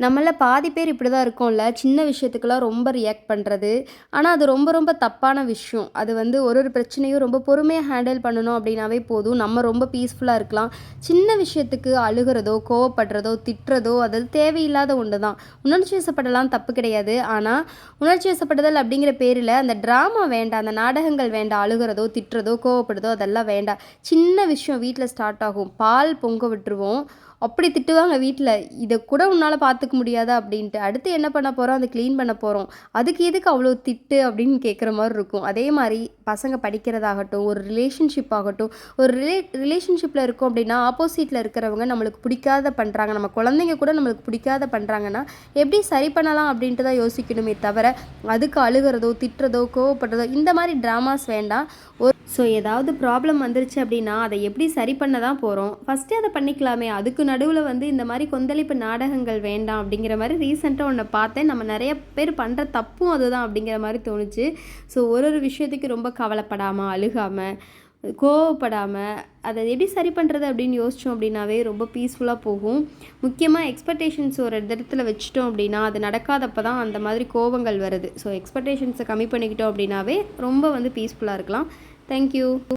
நம்மள பாதி பேர் இப்படி தான் இருக்கோம்ல சின்ன விஷயத்துக்கெல்லாம் ரொம்ப ரியாக்ட் பண்ணுறது ஆனால் அது ரொம்ப ரொம்ப தப்பான விஷயம். அது வந்து ஒரு ஒரு பிரச்சனையும் ரொம்ப பொறுமையாக ஹேண்டில் பண்ணணும் அப்படின்னாவே போதும். நம்ம ரொம்ப பீஸ்ஃபுல்லாக இருக்கலாம். சின்ன விஷயத்துக்கு அழுகிறதோ கோவப்படுறதோ திட்டுறதோ அது தேவையில்லாத ஒன்று தான் உணர்ச்சி வசப்படலாம் தப்பு கிடையாது. ஆனால் உணர்ச்சி வசப்படுதல் அப்படிங்கிற பேரில் அந்த ட்ராமா வேண்டாம் அந்த நாடகங்கள் வேண்டாம் அழுகிறதோ திட்டுறதோ கோவப்படுதோ அதெல்லாம் வேண்டாம். சின்ன விஷயம் வீட்டில் ஸ்டார்ட் ஆகும். பால் பொங்க விட்டுருவோம். அப்படி திட்டுவாங்க வீட்டில் இதை கூட உன்னால் பார்த்து பார்த்துக்க முடியாதா அப்படின்ட்டு. அடுத்து என்ன பண்ண போகிறோம் அதை க்ளீன் பண்ண போகிறோம் அதுக்கு எதுக்கு அவ்வளோ திட்டு அப்படின்னு கேட்குற மாதிரி இருக்கும். அதே மாதிரி பசங்க படிக்கிறதாகட்டும் ஒரு ரிலேஷன்ஷிப் ஆகட்டும் ஒரு ரிலே ரிலேஷன்ஷிப்பில் இருக்கோம் அப்படின்னா ஆப்போசிட்டில் இருக்கிறவங்க நம்மளுக்கு பிடிக்காத பண்ணுறாங்க நம்ம குழந்தைங்க கூட நம்மளுக்கு பிடிக்காத பண்ணுறாங்கன்னா எப்படி சரி பண்ணலாம் அப்படின்ட்டு தான் யோசிக்கணுமே தவிர அதுக்கு அழுகிறதோ திட்டுறதோ கோவப்படுறதோ இந்த மாதிரி ட்ராமாஸ் வேண்டாம். ஒரு ஸோ ஏதாவது ப்ராப்ளம் வந்துருச்சு அப்படின்னா அதை எப்படி சரி பண்ண தான் போகிறோம் ஃபஸ்ட்டே அதை பண்ணிக்கலாமே. அதுக்கு நடுவில் வந்து இந்த மாதிரி கொந்தளிப்பு நாடகங்கள் வேண்டாம். அப்படிங்கிற மாதிரி ரீசெண்டாக ஒன்று பார்த்தேன். நம்ம நிறைய பேர் பண்ணுற தப்பும் அதுதான் அப்படிங்கிற மாதிரி தோணுச்சு. ஸோ ஒரு ஒரு விஷயத்துக்கு ரொம்ப கவலைப்படாமல் அழுகாமல் கோவப்படாமல் அதை எப்படி சரி பண்ணுறது அப்படின்னு யோசித்தோம் அப்படின்னாவே ரொம்ப பீஸ்ஃபுல்லாக போகும். முக்கியமாக எக்ஸ்பெக்டேஷன்ஸ் ஒரு இடத்துல வச்சுட்டோம் அப்படின்னா அது நடக்காதப்போ தான் அந்த மாதிரி கோவங்கள் வருது. ஸோ எக்ஸ்பெக்டேஷன்ஸை கம்மி பண்ணிக்கிட்டோம் அப்படின்னாவே ரொம்ப வந்து பீஸ்ஃபுல்லாக இருக்கலாம். தேங்க்யூ